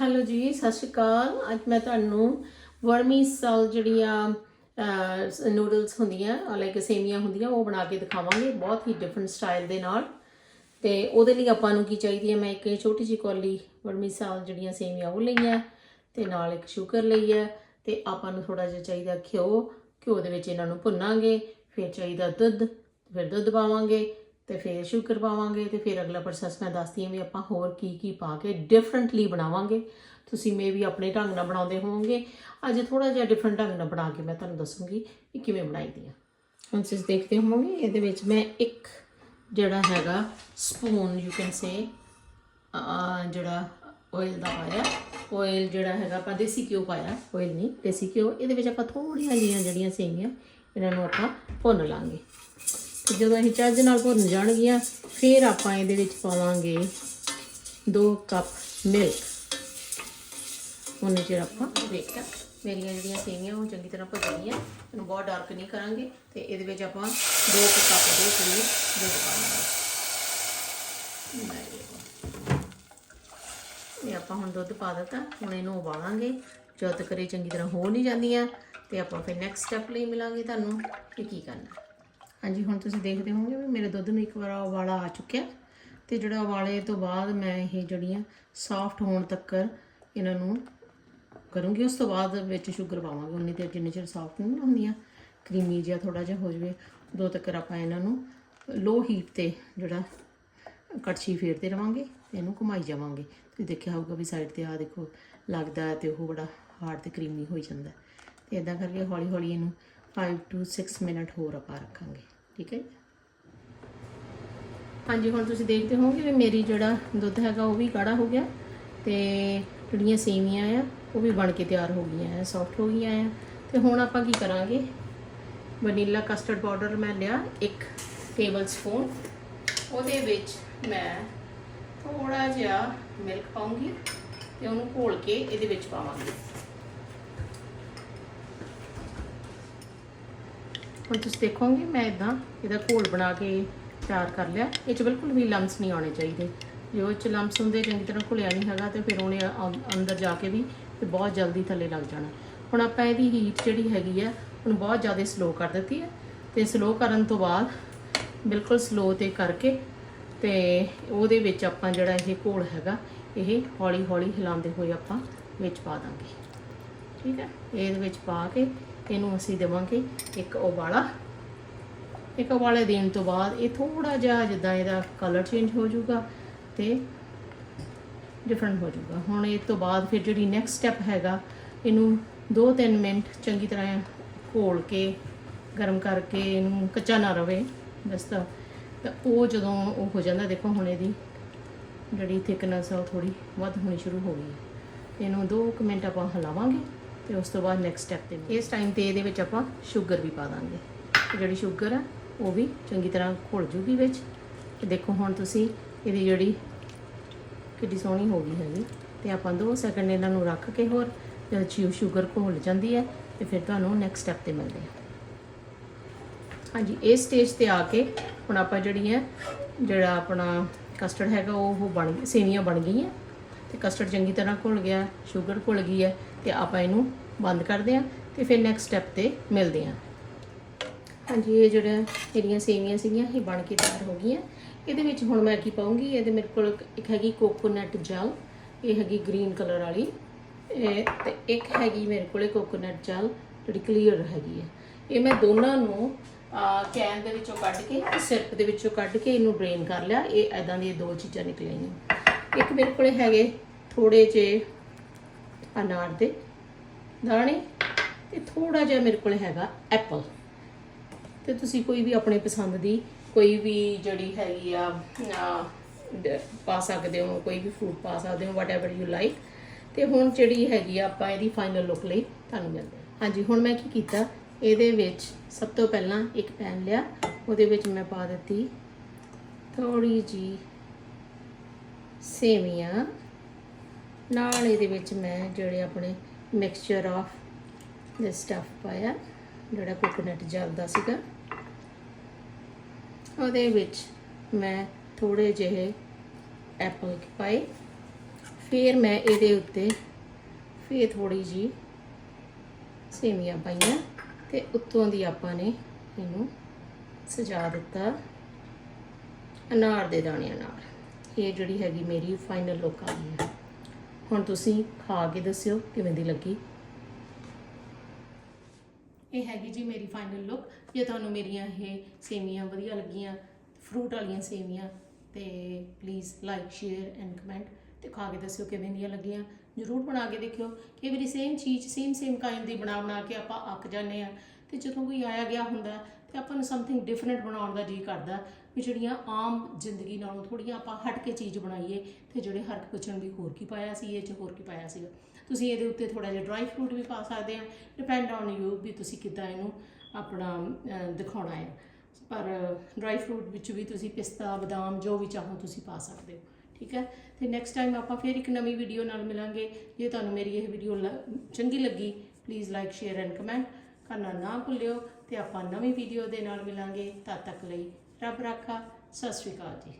Hello ਜੀ, ਸਤਿ ਸ਼੍ਰੀ ਅਕਾਲ। ਅੱਜ ਮੈਂ ਤੁਹਾਨੂੰ ਵਰਮੀ ਸਾਲ ਜਿਹੜੀਆਂ ਨੂਡਲਸ ਹੁੰਦੀਆਂ ਲਾਈਕ ਸੇਮੀਆਂ ਹੁੰਦੀਆਂ, ਉਹ ਬਣਾ ਕੇ ਦਿਖਾਵਾਂਗੇ। ਬਹੁਤ ਹੀ ਡਿਫਰੈਂਟ ਸਟਾਈਲ ਦੇ ਨਾਲ। ਤੇ ਉਹਦੇ ਲਈ ਆਪਾਂ ਨੂੰ ਕੀ ਚਾਹੀਦੀ ਹੈ, ਮੈਂ ਇੱਕ ਛੋਟੀ ਜਿਹੀ ਕੌਲੀ ਵਰਮੀ ਸਲ ਜਿਹੜੀਆਂ ਸੇਮੀਆਂ ਉਹ ਲਈਆਂ, ਤੇ ਨਾਲ ਇੱਕ ਸ਼ੂਗਰ ਲਈ ਹੈ। ਤੇ ਆਪਾਂ ਨੂੰ ਥੋੜਾ ਜਿਹਾ ਚਾਹੀਦਾ ਘਿਓ। ਘਿਓ ਦੇ ਵਿੱਚ ਇਹਨਾਂ ਨੂੰ ਭੁੰਨਾਂਗੇ, ਫਿਰ ਚਾਹੀਦਾ ਦੁੱਧ, ਫਿਰ ਦੁੱਧ ਪਾਵਾਂਗੇ। ਤੇ ਫਿਰ ਸ਼ੂਗਰ ਪਾਵਾਂਗੇ ਤੇ ਫਿਰ ਅਗਲਾ ਪ੍ਰੋਸੈਸ ਮੈਂ ਦੱਸਦੀ ਹਾਂ ਵੀ ਆਪਾਂ ਹੋਰ ਕੀ ਕੀ ਪਾ ਕੇ ਡਿਫਰੈਂਟਲੀ ਬਣਾਵਾਂਗੇ। ਤੁਸੀਂ ਮੇ ਵੀ ਆਪਣੇ ਢੰਗ ਨਾਲ ਬਣਾਉਂਦੇ ਹੋਵੋਗੇ। ਅੱਜ ਥੋੜਾ ਜਿਹਾ ਡਿਫਰੈਂਟ ਢੰਗ ਨਾਲ ਬਣਾ ਕੇ ਮੈਂ ਤੁਹਾਨੂੰ ਦੱਸੂੰਗੀ ਕਿ ਕਿਵੇਂ ਬਣਾਈਦੀ ਆ ਹੁਣ ਤੁਸੀਂ ਦੇਖਦੇ ਹੋਵੋਗੇ, ਇਹਦੇ ਵਿੱਚ ਮੈਂ ਇੱਕ ਜਿਹੜਾ ਹੈਗਾ ਸਪੂਨ ਯੂ ਕੈਨ ਸੇ ਜਿਹੜਾ ਆਇਲ ਦਾ ਪਾਇਆ। ਆਇਲ ਜਿਹੜਾ ਹੈਗਾ ਆਪਾਂ ਦੇਸੀ ਘਿਓ ਪਾਇਆ। ਆਇਲ ਨਹੀਂ, ਦੇਸੀ ਘਿਓ। ਇਹਦੇ ਵਿੱਚ ਆਪਾਂ ਥੋੜੀਆਂ ਜਿਹੀਆਂ ਜਿਹੜੀਆਂ ਸੇਮੀਆਂ ਇਹਨਾਂ ਨੂੰ ਆਪਾਂ ਭੁੰਨ ਲਾਂਗੇ। ਤੇ ਜਦੋਂ ਅਸੀਂ ਚੱਜ ਨਾਲ ਭੁੰਨ ਜਾਣਗੀਆਂ, ਫਿਰ ਆਪਾਂ ਇਹਦੇ ਵਿੱਚ ਪਾਵਾਂਗੇ 2 ਕੱਪ ਮਿਲਕ ਉਹਨੇ ਚਿਰ ਆਪਾਂ ਵੇਖਿਆ ਮੇਰੀਆਂ ਜਿਹੜੀਆਂ ਸੇਵੀਆਂ ਉਹ ਚੰਗੀ ਤਰ੍ਹਾਂ ਭੁੱਜ ਗਈਆਂ। ਇਹਨੂੰ ਬਹੁਤ ਡਾਰਕ ਨਹੀਂ ਕਰਾਂਗੇ ਤੇ ਇਹਦੇ ਵਿੱਚ ਆਪਾਂ 2 ਕੱਪ ਦੇ ਕਰੀਬ ਦੁੱਧ ਪਾਵਾਂਗੇ। ਇਹ ਆਪਾਂ ਹੁਣ ਦੁੱਧ ਪਾ ਦਿੱਤਾ। ਹੁਣ ਇਹਨੂੰ ਉਬਾਲਾਂਗੇ। ਜਦ ਤੱਕ ਇਹ ਚੰਗੀ ਤਰ੍ਹਾਂ ਹੋ ਨਹੀਂ ਜਾਂਦੀਆਂ, ਤੇ ਆਪਾਂ ਫਿਰ ਨੈਕਸਟ ਸਟੈਪ ਲਈ ਮਿਲਾਂਗੇ ਤੁਹਾਨੂੰ ਕਿ ਕੀ ਕਰਨਾ। ਹਾਂਜੀ, ਹੁਣ ਤੁਸੀਂ ਦੇਖਦੇ ਹੋਵੋਗੇ ਵੀ ਮੇਰੇ ਦੁੱਧ ਨੂੰ ਇੱਕ ਵਾਰ ਉਬਾਲਾ ਆ ਚੁੱਕਿਆ ਤੇ ਜਿਹੜਾ ਉਬਾਲੇ ਤੋਂ ਬਾਅਦ ਮੈਂ ਇਹ ਜਿਹੜੀਆਂ ਸੌਫਟ ਹੋਣ ਤੱਕ ਇਹਨਾਂ ਨੂੰ ਕਰੂੰਗੀ। ਉਸ ਤੋਂ ਬਾਅਦ ਵਿੱਚ ਸ਼ੂਗਰ ਪਾਵਾਂਗੇ। ਉਨੀ ਦੇਰ ਜਿੰਨੇ ਚਿਰ ਸੌਫਟ ਨਹੀਂ ਹੁੰਦੀਆਂ ਕਰੀਮੀ ਜਿਹਾ ਥੋੜਾ ਜਿਹਾ ਹੋ ਜਵੇ ਉਦੋਂ ਤੱਕ ਆਪਾਂ ਇਹਨਾਂ ਨੂੰ ਲੋ ਹੀਟ ਤੇ ਜਿਹੜਾ ਕੜਛੀ ਫੇਰਦੇ ਰਵਾਂਗੇ ਤੇ ਇਹਨੂੰ ਘੁਮਾਈ ਜਾਵਾਂਗੇ। ਤੁਸੀਂ ਦੇਖਿਆ ਹੋਊਗਾ ਵੀ ਸਾਈਡ ਤੇ ਆ ਦੇਖੋ ਲੱਗਦਾ ਹੈ ਤੇ ਉਹ ਬੜਾ ਹਾਰਡ ਤੇ ਕਰੀਮੀ ਹੋਈ ਜਾਂਦਾ ਹੈ। ਤੇ ਇਦਾਂ ਕਰਕੇ ਹੌਲੀ ਹੌਲੀ ਇਹਨੂੰ 5 ਟੂ 6 ਮਿੰਟ ਹੋਰ ਆਪਾਂ ਰੱਖਾਂਗੇ, ਠੀਕ ਹੈ ਜੀ? ਹਾਂਜੀ, ਹੁਣ ਤੁਸੀਂ ਦੇਖਦੇ ਹੋਵੋਗੇ ਵੀ ਮੇਰੀ ਜਿਹੜਾ ਦੁੱਧ ਹੈਗਾ ਉਹ ਵੀ ਗਾੜਾ ਹੋ ਗਿਆ ਤੇ ਜਿਹੜੀਆਂ ਸੇਵੀਆਂ ਆ, ਉਹ ਵੀ ਬਣ ਕੇ ਤਿਆਰ ਹੋ ਗਈਆਂ ਆ ਸੌਫਟ ਹੋ ਗਈਆਂ ਆ। ਤੇ ਹੁਣ ਆਪਾਂ ਕੀ ਕਰਾਂਗੇ? ਵਨੀਲਾ ਕਸਟਰਡ ਪਾਊਡਰ ਮੈਂ ਲਿਆ 1 ਟੇਬਲ ਸਪੂਨ ਉਹਦੇ ਵਿੱਚ ਮੈਂ ਥੋੜਾ ਜਿਹਾ ਮਿਲਕ ਪਾਉਂਗੀ ਤੇ ਉਹਨੂੰ ਘੋਲ ਕੇ ਇਹਦੇ ਵਿੱਚ ਪਾਵਾਂਗੀ। ਹੁਣ ਤੁਸੀਂ ਦੇਖੋਗੇ, ਮੈਂ ਇਦਾਂ ਇਹਦਾ ਘੋਲ ਬਣਾ ਕੇ ਤਿਆਰ ਕਰ ਲਿਆ। ਇਹ ਚ ਬਿਲਕੁਲ ਵੀ ਲੰਮਸ ਨਹੀਂ ਆਉਣੇ ਚਾਹੀਦੇ। ਜੇ ਉਹ ਚ ਲੰਮਸ ਹੁੰਦੇ, ਚੰਗੀ ਤਰ੍ਹਾਂ ਘੁਲਿਆ ਨਹੀਂ ਹੈਗਾ, ਤੇ ਫਿਰ ਉਹਨੇ ਅੰ- ਅੰਦਰ ਜਾ ਕੇ ਵੀ ਤੇ ਬਹੁਤ ਜਲਦੀ ਥੱਲੇ ਲੱਗ ਜਾਣਾ। ਹੁਣ ਆਪਾਂ ਇਹਦੀ ਹੀਟ ਜਿਹੜੀ ਹੈਗੀ ਆ, ਉਹਨੂੰ ਬਹੁਤ ਜ਼ਿਆਦਾ ਸਲੋ ਕਰ ਦਿੱਤੀ ਹੈ ਤੇ ਸਲੋ ਕਰਨ ਤੋਂ ਬਾਅਦ ਬਿਲਕੁਲ ਸਲੋ ਤੇ ਕਰਕੇ ਤੇ ਉਹਦੇ ਵਿੱਚ ਆਪਾਂ ਜਿਹੜਾ ਇਹ ਘੋਲ ਹੈਗਾ, ਇਹ ਹੌਲੀ ਹੌਲੀ ਹਿਲਾਉਂਦੇ ਹੋਏ ਆਪਾਂ ਵਿੱਚ ਪਾ ਦਾਂਗੇ। ਠੀਕ ਹੈ ਇਹਦੇ ਵਿੱਚ ਪਾ ਕੇ ਇਹਨੂੰ ਅਸੀਂ ਦੇਵਾਂਗੇ ਇੱਕ ਉਬਾਲਾ। ਇੱਕ ਉਬਾਲੇ ਦੇਣ ਤੋਂ ਬਾਅਦ ਇਹ ਥੋੜਾ ਜਿਹਾ ਜਿੱਦਾਂ ਇਹਦਾ ਕਲਰ ਚੇਂਜ ਹੋ ਜਾਊਗਾ ਤੇ ਡਿਫਰੈਂਟ ਹੋ ਜਾਊਗਾ। ਹੁਣ ਇਹ ਤੋਂ ਬਾਅਦ ਫਿਰ ਜਿਹੜੀ ਨੈਕਸਟ ਸਟੈਪ ਹੈਗਾ, ਇਹਨੂੰ 2-3 ਮਿੰਟ ਚੰਗੀ ਤਰ੍ਹਾਂ ਘੋਲ ਕੇ, ਗਰਮ ਕਰਕੇ ਇਹਨੂੰ ਕੱਚਾ ਨਾ ਰਵੇ ਬਸ ਤਾਂ। ਉਹ ਜਦੋਂ ਉਹ ਹੋ ਜਾਂਦਾ, ਦੇਖੋ ਹੁਣ ਇਹਦੀ ਜਿਹੜੀ ਥਿਕਨੈਸ ਆ ਉਹ ਥੋੜੀ ਵੱਧ ਹੋਣੀ ਸ਼ੁਰੂ ਹੋ ਗਈ। ਹੈ ਇਹਨੂੰ 2 ਮਿੰਟ ਆਪਾਂ ਹਿਲਾਵਾਂਗੇ। ਤੇ ਉਸ ਤੋਂ ਬਾਅਦ ਨੈਕਸਟ ਸਟੈਪ ਤੇ ਇਸ ਟਾਈਮ ਤੇ ਇਹਦੇ ਵਿੱਚ ਆਪਾਂ ਸ਼ੂਗਰ ਵੀ ਪਾ ਦਾਂਗੇ। ਤੇ ਜਿਹੜੀ ਸ਼ੂਗਰ ਆ, ਉਹ ਵੀ ਚੰਗੀ ਤਰ੍ਹਾਂ ਘੁਲ ਜੂਗੀ ਵਿੱਚ। ਤੇ ਦੇਖੋ ਹੁਣ ਤੁਸੀਂ ਇਹਦੀ ਜਿਹੜੀ ਕਿੱਡੀ ਸੋਹਣੀ ਹੋ ਗਈ ਹੈਗੀ। ਤੇ ਆਪਾਂ 2 ਸੈਕਿੰਡ ਇਹਨਾਂ ਨੂੰ ਰੱਖ ਕੇ ਹੋਰ, ਜਦ ਚਿਊ ਸ਼ੂਗਰ ਘੁਲ ਜਾਂਦੀ ਹੈ, ਤੇ ਫਿਰ ਤੁਹਾਨੂੰ ਨੈਕਸਟ ਸਟੈਪ ਤੇ ਮਿਲਦੇ ਹਾਂ। ਹਾਂਜੀ, ਇਸ ਸਟੇਜ ਤੇ ਆ ਕੇ ਹੁਣ ਆਪਾਂ ਜਿਹੜੀ ਹੈ, ਜਿਹੜਾ ਆਪਣਾ ਕਸਟਰਡ ਹੈਗਾ, ਉਹ ਬਣ ਸੇਵੀਆਂ ਬਣ ਗਈਆਂ। ਤੇ ਕਸਟਰਡ ਚੰਗੀ ਤਰ੍ਹਾਂ ਘੁਲ ਗਿਆ ਸ਼ੂਗਰ ਘੁਲ ਗਈ ਹੈ ਤੇ ਆਪਾਂ ਇਹਨੂੰ ਬੰਦ ਕਰਦੇ ਹਾਂ ਤੇ ਫਿਰ ਨੈਕਸਟ ਸਟੈਪ ਤੇ ਮਿਲਦੇ ਹਾਂ। ਹਾਂਜੀ, ਇਹ ਜਿਹੜਾ ਮੇਰੀਆਂ ਸੇਵੀਆਂ ਸੀਗੀਆਂ, ਇਹ ਬਣ ਕੇ ਤਿਆਰ ਹੋ ਗਈਆਂ। ਇਹਦੇ ਵਿੱਚ ਹੁਣ ਮੈਂ ਕੀ ਪਾਉਂਗੀ, ਇਹਦੇ ਮੇਰੇ ਕੋਲ ਇੱਕ ਹੈਗੀ ਕੋਕੋਨਟ ਜੈਲ ਇਹ ਹੈਗੀ ਗ੍ਰੀਨ ਕਲਰ ਵਾਲੀ। ਇਹ ਤੇ ਇੱਕ ਹੈਗੀ ਮੇਰੇ ਕੋਲੇ ਕੋਕੋਨਟ ਜੈਲ ਜਿਹੜੀ ਕਲੀਅਰ ਹੈਗੀ ਹੈ। ਇਹ ਮੈਂ ਦੋਨਾਂ ਨੂੰ ਕੈਨ ਦੇ ਵਿੱਚੋਂ ਕੱਢ ਕੇ ਸਿਰਪ ਦੇ ਵਿੱਚੋਂ ਕੱਢ ਕੇ ਇਹਨੂੰ ਡਰੇਨ ਕਰ ਲਿਆ। ਇਹ ਐਦਾਂ ਦੀਆਂ ਦੋ ਚੀਜ਼ਾਂ ਨਿਕਲੀਆਂ ਇੱਕ ਮੇਰੇ ਕੋਲੇ ਹੈਗੇ ਥੋੜੇ ਜਿਹੇ ਅਨਾਰ ਦੇ ਦਾਣੇ ਤੇ ਥੋੜਾ ਜਿਹਾ ਮੇਰੇ ਕੋਲ ਹੈਗਾ ਐਪਲ। ਤੇ ਤੁਸੀਂ ਕੋਈ ਵੀ ਆਪਣੇ ਪਸੰਦ ਦੀ ਕੋਈ ਵੀ ਜਿਹੜੀ ਹੈਗੀ ਆ ਪਾ ਸਕਦੇ ਹੋ, ਕੋਈ ਵੀ ਫਰੂਟ ਪਾ ਸਕਦੇ ਹੋ ਵਟਐਵਰ ਯੂ ਲਾਈਕ ਤੇ ਹੁਣ ਜਿਹੜੀ ਹੈਗੀ ਆ ਆਪਾਂ ਇਹਦੀ ਫਾਈਨਲ ਲੁੱਕ ਲਈ ਤੁਹਾਨੂੰ ਮਿਲਦੇ ਹਾਂਜੀ, ਹੁਣ ਮੈਂ ਕੀ ਕੀਤਾ, ਇਹਦੇ ਵਿੱਚ ਸਭ ਤੋਂ ਪਹਿਲਾਂ ਇੱਕ ਪੈਨ ਲਿਆ, ਉਹਦੇ ਵਿੱਚ ਮੈਂ ਪਾ ਦਿੱਤੀ ਥੋੜੀ ਜੀ ਸੇਵੀਆਂ। ਨਾਲ ਇਹਦੇ ਵਿੱਚ ਮੈਂ ਜਿਹੜੇ ਆਪਣੇ ਮਿਕਸਚਰ ਆਫ ਦੇ ਸਟਫ ਪਾਇਆ, ਜਿਹੜਾ ਕੋਕੋਨਟ ਜੈਲ ਦਾ ਸੀਗਾ। ਉਹਦੇ ਵਿੱਚ ਮੈਂ ਥੋੜੇ ਜਿਹੇ ਐਪਲ ਪਾਏ। ਫਿਰ ਮੈਂ ਇਹਦੇ ਉੱਤੇ ਫਿਰ ਥੋੜੀ ਜੀ ਸੇਮੀਆਂ ਪਾਈਆਂ ਤੇ ਉੱਤੋਂ ਦੀ ਆਪਾਂ ਨੇ ਇਹਨੂੰ ਸਜਾ ਦਿੱਤਾ ਅਨਾਰ ਦੇ ਦਾਣਿਆਂ ਨਾਲ। ਇਹ ਜਿਹੜੀ ਹੈਗੀ ਮੇਰੀ ਫਾਈਨਲ ਲੁੱਕ ਆ ਗਈ ਹੈ। ਹੁਣ ਤੁਸੀਂ ਖਾ ਕੇ ਦੱਸਿਓ ਕਿਵੇਂ ਦੀ ਲੱਗੀ। ਇਹ ਹੈਗੀ ਜੀ ਮੇਰੀ ਫਾਈਨਲ ਲੁੱਕ ਜੇ ਤੁਹਾਨੂੰ ਮੇਰੀਆਂ ਇਹ ਸੇਵੀਆਂ ਵਧੀਆ ਲੱਗੀਆਂ ਫਰੂਟ ਵਾਲੀਆਂ ਸੇਵੀਆਂ ਤੇ please like share and comment ਤੇ ਖਾ ਕੇ ਦੱਸਿਓ ਕਿਵੇਂ ਦੀਆਂ ਲੱਗੀਆਂ। ਜਰੂਰ ਬਣਾ ਕੇ ਦੇਖਿਓ। ਕਿ ਮੇਰੀ ਸੇਮ ਚੀਜ਼ ਸੇਮ ਸੇਮ ਕਾਇਮ ਦੀ ਬਣਾ ਬਣਾ ਕੇ ਆਪਾਂ ਅੱਕ ਜਾਂਦੇ ਆ ਤੇ ਜਦੋਂ ਕੋਈ ਆਇਆ ਗਿਆ ਹੁੰਦਾ ਤੇ ਆਪਾਂ ਨੂੰ ਸਮਥਿੰਗ ਡਿਫਰੈਂਟ ਬਣਾਉਣ ਦਾ ਜੀ ਕਰਦਾ ਵੀ ਜਿਹੜੀਆਂ ਆਮ ਜ਼ਿੰਦਗੀ ਨਾਲੋਂ ਥੋੜੀਆਂ ਆਪਾਂ ਹਟ ਕੇ ਚੀਜ਼ ਬਣਾਈਏ ਤੇ ਜਿਹੜੇ ਹਰ ਇੱਕ ਪੁੱਛਣ ਵੀ ਹੋਰ ਕੀ ਪਾਇਆ ਸੀ, ਇਹ ਚ ਹੋਰ ਕੀ ਪਾਇਆ ਸੀਗਾ। ਤੁਸੀਂ ਇਹਦੇ ਉੱਤੇ ਥੋੜਾ ਜਿਹਾ ਡਰਾਈ ਫਰੂਟ ਵੀ ਪਾ ਸਕਦੇ ਆ। ਡਿਪੈਂਡ ਔਨ ਯੂ ਵੀ ਤੁਸੀਂ ਕਿੱਦਾਂ ਇਹਨੂੰ ਆਪਣਾ ਦਿਖਾਉਣਾ ਹੈ। ਪਰ ਡਰਾਈ ਫਰੂਟ ਵਿੱਚ ਵੀ ਤੁਸੀਂ ਪਿਸਤਾ, ਬਦਾਮ ਜੋ ਵੀ ਚਾਹੋ ਤੁਸੀਂ ਪਾ ਸਕਦੇ ਹੋ। ਠੀਕ ਹੈ? ਤੇ ਨੈਕਸਟ ਟਾਈਮ ਆਪਾਂ ਫਿਰ ਇੱਕ ਨਵੀਂ ਵੀਡੀਓ ਨਾਲ ਮਿਲਾਂਗੇ। ਜੇ ਤੁਹਾਨੂੰ ਮੇਰੀ ਇਹ ਵੀਡੀਓ ਚੰਗੀ ਲੱਗੀ please like share and comment ਕਰਨਾ ਨਾ ਭੁੱਲਿਓ। ਤੇ ਆਪਾਂ ਨਵੀਂ ਵੀਡੀਓ ਦੇ ਨਾਲ ਮਿਲਾਂਗੇ। ਤਦ ਤੱਕ ਲਈ ਰੱਬ ਰਾਖਾ। ਸਤਿ ਸ਼੍ਰੀ ਅਕਾਲ ਜੀ।